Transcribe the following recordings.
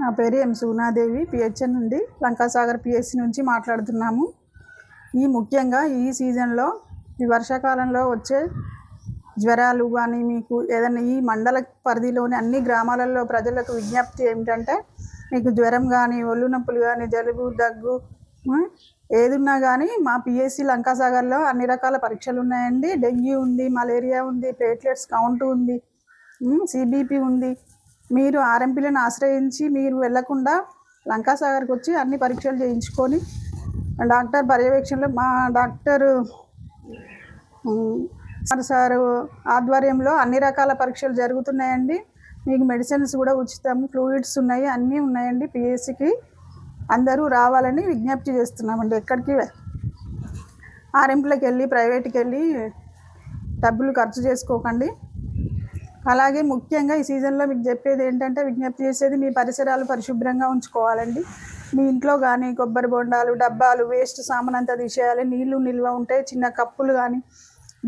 నా పేరు ఎం సూనాదేవి పిహెచ్ఎన్ నుండి లంకాసాగర్ పిఎస్సి నుంచి మాట్లాడుతున్నాము. ఈ ముఖ్యంగా ఈ సీజన్లో ఈ వర్షాకాలంలో వచ్చే జ్వరాలు కానీ మీకు ఏదైనా ఈ మండల పరిధిలోని అన్ని గ్రామాలలో ప్రజలకు విజ్ఞప్తి ఏమిటంటే మీకు జ్వరం కానీ ఒళ్ళు నొప్పులు కానీ జలుబు దగ్గు ఏదున్నా కానీ మా పిఎస్సి లంకాసాగర్లో అన్ని రకాల పరీక్షలు ఉన్నాయండి. డెంగ్యూ ఉంది మలేరియా ఉంది ప్లేట్లెట్స్ కౌంట్ ఉంది సిబిపి ఉంది. మీరు ఆర్ఎంపీలను ఆశ్రయించి మీరు వెళ్ళకుండా లంకాసాగర్కి వచ్చి అన్ని పరీక్షలు చేయించుకొని డాక్టర్ పర్యవేక్షణలో మా డాక్టర్ ఉమ్, సార్ సార్ ఆధ్వర్యంలో అన్ని రకాల పరీక్షలు జరుగుతున్నాయండి. మీకు మెడిసిన్స్ కూడా ఉచితం ఫ్లూయిడ్స్ ఉన్నాయి అన్నీ ఉన్నాయండి. పిఎస్సికి అందరూ రావాలని విజ్ఞప్తి చేస్తున్నామండి. ఎక్కడికి ఆర్ఎంపీలకు వెళ్ళి ప్రైవేట్కి వెళ్ళి డబ్బులు ఖర్చు చేసుకోకండి. అలాగే ముఖ్యంగా ఈ సీజన్లో మీకు చెప్పేది ఏంటంటే విజ్ఞప్తి చేసేది మీ పరిసరాలు పరిశుభ్రంగా ఉంచుకోవాలండి. మీ ఇంట్లో కానీ కొబ్బరి బొండాలు డబ్బాలు వేస్ట్ సామాన్ అంతా తీసేయాలి. నీళ్ళు నిల్వ ఉంటే చిన్న కప్పులు కానీ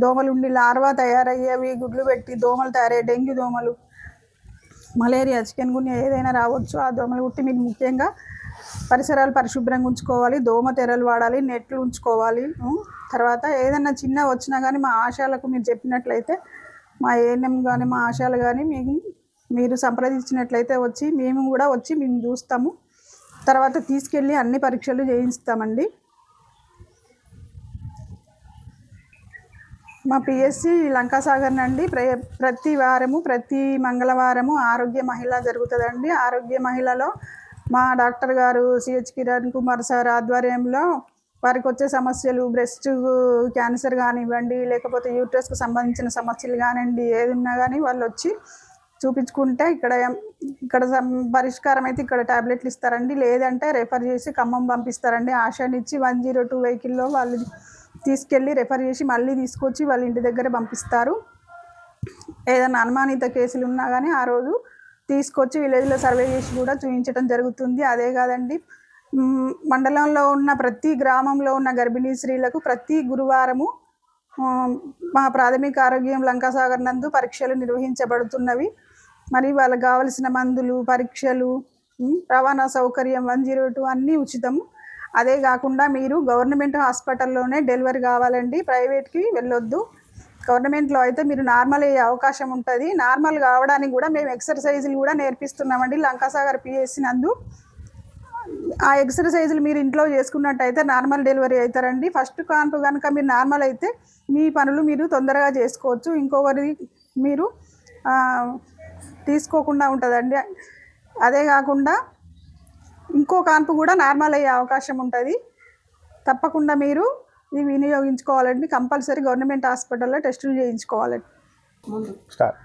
దోమలు ఉండి లార్వా తయారయ్యేవి గుడ్లు పెట్టి దోమలు తయారయ్యే డెంగ్యూ దోమలు మలేరియా చికెన్ గున్యా ఏదైనా రావచ్చు. ఆ దోమలు కుట్టి మీకు ముఖ్యంగా పరిసరాలు పరిశుభ్రంగా ఉంచుకోవాలి. దోమ తెరలు వాడాలి నెట్లు ఉంచుకోవాలి. తర్వాత ఏదైనా చిన్న వచ్చినా కానీ మా ఆశాలకు మీరు చెప్పినట్లయితే మా ఏఎన్ఎం కానీ మా ఆశాలు కానీ మీకు మీరు సంప్రదించినట్లయితే వచ్చి మేము కూడా వచ్చి మేము చూస్తాము. తర్వాత తీసుకెళ్ళి అన్ని పరీక్షలు చేయిస్తామండి. మా పిఎస్సి లంకాసాగర్ నండి. ప్ర ప్రతి వారము ప్రతి మంగళవారము ఆరోగ్య మహిళ జరుగుతుందండి. ఆరోగ్య మహిళలో మా డాక్టర్ గారు సిహెచ్ కిరణ్ కుమార్ సార్ ఆధ్వర్యంలో వారికి వచ్చే సమస్యలు బ్రెస్ట్ క్యాన్సర్ కానివ్వండి లేకపోతే యూట్రస్కి సంబంధించిన సమస్యలు కానివ్వండి ఏది ఉన్నా కానీ వాళ్ళు వచ్చి చూపించుకుంటే ఇక్కడ ఇక్కడ సం- పరిష్కారం అయితే ఇక్కడ టాబ్లెట్లు ఇస్తారండి. లేదంటే రెఫర్ చేసి ఖమ్మం పంపిస్తారండి. ఆశానిచ్చి వన్ జీరో టూ వెహికల్లో వాళ్ళు తీసుకెళ్ళి రెఫర్ చేసి మళ్ళీ తీసుకొచ్చి వాళ్ళ ఇంటి దగ్గర పంపిస్తారు. ఏదైనా అనుమానిత కేసులు ఉన్నా కానీ ఆ రోజు తీసుకొచ్చి విలేజ్లో సర్వే చేసి కూడా చూపించడం జరుగుతుంది. అదే కాదండి మండలంలో ఉన్న ప్రతి గ్రామంలో ఉన్న గర్భిణీ స్త్రీలకు ప్రతి గురువారము మా ప్రాథమిక ఆరోగ్యం లంకాసాగర్ నందు పరీక్షలు నిర్వహించబడుతున్నవి. మరి వాళ్ళకి కావలసిన మందులు పరీక్షలు రవాణా సౌకర్యం వన్ జీరో టూ అన్నీ ఉచితము. అదే కాకుండా మీరు గవర్నమెంట్ హాస్పిటల్లోనే డెలివరీ కావాలండి ప్రైవేట్కి వెళ్ళొద్దు. గవర్నమెంట్లో అయితే మీరు నార్మల్ అయ్యే అవకాశం ఉంటుంది. నార్మల్ కావడానికి కూడా మేము ఎక్సర్సైజులు కూడా నేర్పిస్తున్నామండి లంకాసాగర్ పిఎస్సి నందు. ఆ ఎక్సర్సైజులు మీరు ఇంట్లో చేసుకున్నట్టయితే నార్మల్ డెలివరీ అవుతారండి. ఫస్ట్ కాన్పు కనుక మీరు నార్మల్ అయితే మీ పనులు మీరు తొందరగా చేసుకోవచ్చు. ఇంకొకరి మీరు తీసుకోకుండా ఉంటుందండి. అదే కాకుండా ఇంకో కాన్పు కూడా నార్మల్ అయ్యే అవకాశం ఉంటుంది. తప్పకుండా మీరు ఇది వినియోగించుకోవాలండి. కంపల్సరీ గవర్నమెంట్ హాస్పిటల్లో టెస్టులు చేయించుకోవాలండి. స్టార్ట్.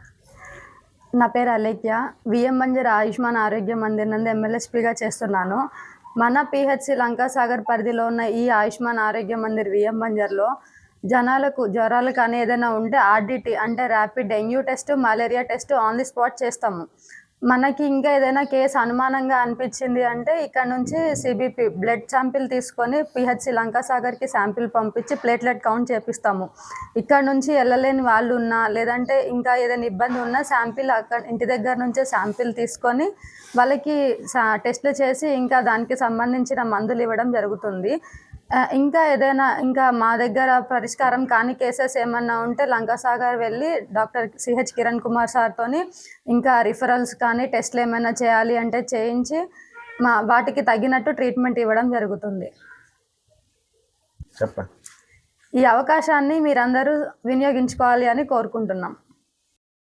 నా పేరు అలేఖ్య విఎం మంజర్ ఆయుష్మాన్ ఆరోగ్య మందిర్ నందు ఎమ్మెల్యేస్పీగా చేస్తున్నాను. మన పిహెచ్సి లంకాసాగర్ పరిధిలో ఉన్న ఈ ఆయుష్మాన్ ఆరోగ్య మందిర్ విఎం మంజర్లో జనాలకు జ్వరాలు కానీ ఏదైనా ఉంటే ఆర్డిటీ అంటే rapid dengue test malaria test on the spot చేస్తాము. మనకి ఇంకా ఏదైనా కేసు అనుమానంగా అనిపించింది అంటే ఇక్కడ నుంచి సిబిపి బ్లడ్ శాంపిల్ తీసుకొని పిహెచ్సి లంకాసాగర్కి శాంపిల్ పంపించి ప్లేట్లెట్ కౌంట్ చేపిస్తాము. ఇక్కడ నుంచి వెళ్ళలేని వాళ్ళు ఉన్నా లేదంటే ఇంకా ఏదైనా ఇబ్బంది ఉన్నా శాంపిల్ అక్కడ ఇంటి దగ్గర నుంచే శాంపిల్ తీసుకొని వాళ్ళకి సా- టెస్ట్లు చేసి ఇంకా దానికి సంబంధించిన మందులు ఇవ్వడం జరుగుతుంది. ఇంకా ఏదైనా ఇంకా మా దగ్గర పరిష్కారం కాని కేసెస్ ఏమన్నా ఉంటే లంకాసాగర్ వెళ్ళి డాక్టర్ సిహెచ్ కిరణ్ కుమార్ సార్తోని ఇంకా రిఫరల్స్ కానీ టెస్ట్లు ఏమైనా చేయాలి అంటే చేయించి మా వాటికి తగినట్టు ట్రీట్మెంట్ ఇవ్వడం జరుగుతుంది. చెప్పండి. ఈ అవకాశాన్ని మీరందరూ వినియోగించుకోవాలి అని కోరుకుంటున్నాం.